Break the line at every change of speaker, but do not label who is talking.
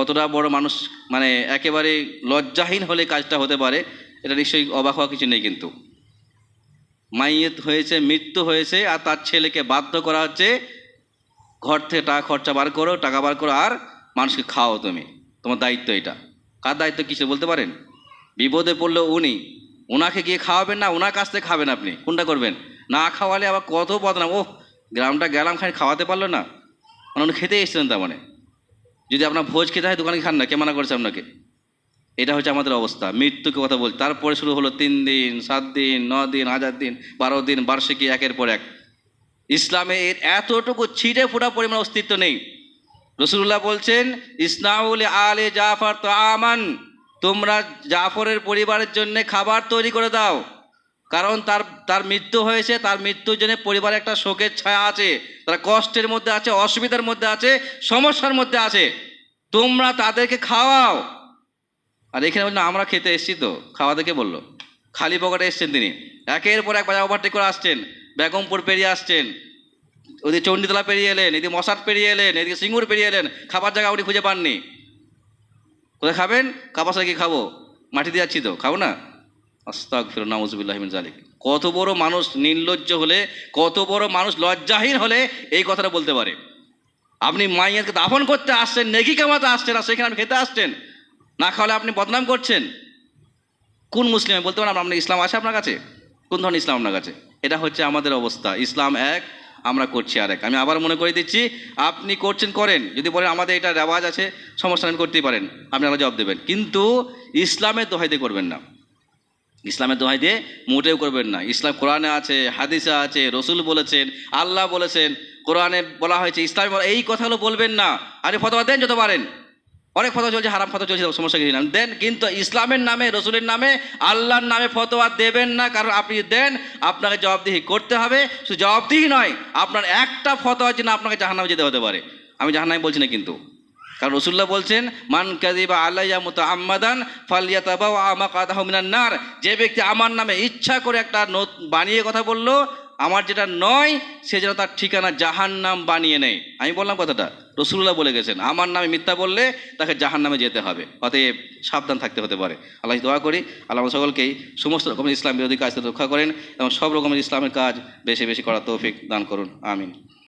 কতটা বড় মানুষ মানে একেবারে লজ্জাহীন হলে কাজটা হতে পারে, এটা নিশ্চয়ই অবাক হওয়া কিছু নেই কিন্তু। মাইয়েত হয়েছে, মৃত্যু হয়েছে, আর তার ছেলেকে বাধ্য করা হচ্ছে, ঘর থেকে টাকা খরচা বার করো, টাকা বার করো, আর মানুষকে খাও তুমি। তোমার দায়িত্ব এটা। কার দায়িত্ব কিছু বলতে পারেন? বিপদে পড়ল উনি। ওনাকে গিয়ে খাওয়াবেন না ওনার কাছ থেকে খাবেন আপনি। কোনটা করবেন? না খাওয়ালে আবার কত বদনাম। ও গ্রামটা গেলাম খাই খাওয়াতে পারল না। মানে উনি খেতে এসেছিলেন তার মানে। যদি আপনার ভোজ খেতে হয়, দোকানে খান না, কে মানা করেছে আপনাকে? এটা হচ্ছে আমাদের অবস্থা। মৃত্যুকে কথা বলছি তারপরে শুরু হলো তিন দিন, সাত দিন, ন দিন হাজার দিন, বারো দিন, বার্ষিকী একের পর এক। ইসলামে এর এতটুকু ছিটে ফোটা পরিমাণ অস্তিত্ব নেই। রসুল্লাহ বলছেন, ইসনাউল আলে জাফর তো আমান। তোমরা জাফরের পরিবারের জন্য খাবার তৈরি করে দাও। কারণ তার তার মৃত্যু হয়েছে, তার মৃত্যুর জন্য পরিবারে একটা শোকের ছায়া আছে, তারা কষ্টের মধ্যে আছে, অসুবিধার মধ্যে আছে, সমস্যার মধ্যে আছে। তোমরা তাদেরকে খাওয়াও। আর এখানে বললেন আমরা খেতে এসেছি তো। খাওয়া দেখে বলল। খালি পকেটে এসছেন তিনি। একের পর এক বাজার ওভারটেক করে আসছেন। বেগমপুর পেরিয়ে আসছেন। ওদিকে চণ্ডীতলা পেরিয়ে এলেন, এদিকে মশাট পেরিয়ে এলেন, এদিকে সিঙ্গুর পেরিয়ে এলেন। খাবার জায়গা আপনি খুঁজে পাননি। কোথায় খাবেন? সাথে কি খাব। মাটি দিয়ে যাচ্ছি তো, খাব না? আস্তাক ফির নামুজুবিল্লাহমিন জালিক কত বড় মানুষ নির্লজ্জ হলে, কত বড় মানুষ লজ্জাহীন হলে এই কথাটা বলতে পারে। আপনি মাইয়াকে দাফন করতে আসছেন, নেকি কামাতে আসছেন, আর সেখানে খেতে আসছেন, না খাওয়ালে আপনি বদনাম করছেন। কোন মুসলিম বলতে পারেন আপনার ইসলাম আছে আপনার কাছে? কোন ধরনের ইসলাম আপনার কাছে? এটা হচ্ছে আমাদের অবস্থা। ইসলাম এক, আমরা করছি আর এক আমি আবার মনে করে দিচ্ছি, আপনি করছেন, করেন। যদি বলেন আমাদের এটা রেওয়াজ আছে, সমস্যা করতেই পারেন। আপনি আমরা জবাব দেবেন। কিন্তু ইসলামের দোহাই দিয়ে করবেন না। ইসলামের দোহাই দিয়ে মোটেও করবেন না। ইসলাম কোরআনে আছে, হাদিসা আছে, রসুল বলেছেন, আল্লাহ বলেছেন, কোরআনে বলা হয়েছে, ইসলামে এই কথাগুলো বলবেন না। আরে ফতোয়া দেন যত পারেন। অনেক ফতোয়া চলছে, হারাম ফতোয়া চলছে, সমস্যা কিছু না। দেন, কিন্তু ইসলামের নামে, রসুলের নামে, আল্লাহর নামে ফতোয়া দেবেন না, কারণ আপনি দেন, আপনাকে জবাবদিহি করতে হবে। শুধু জবাবদিহি নয়, আপনার একটা ফতোয়ার জন্য আপনাকে জাহান্নামে যেতে হতে পারে। আমি জাহান্নামে বলছি না কিন্তু। কারণ রসুল্লাহ বলছেন, মান কাদিবা আল্লাহ মতো আম্মাদান ফালিয়াতাবা আমা কাদাহ মিনান নার। যে ব্যক্তি আমার নামে ইচ্ছা করে একটা বানিয়ে কথা বলল, আমার যেটা নয়, সে যেন তার ঠিকানা জাহান নাম বানিয়ে নেয়। আমি বললাম কথাটা রসুল্লাহ বলে গেছেন, আমার নামে মিথ্যা বললে তাকে জাহান নামে যেতে হবে, অতএব সাবধান থাকতে হতে পারে। আল্লাহ দোয়া করি, আল্লাহ সকলকেই সমস্ত রকমের ইসলাম বিরোধী কাজ রক্ষা করেন এবং সব রকমের ইসলামের কাজ বেশি বেশি করার তৌফিক দান করুন, আমিন।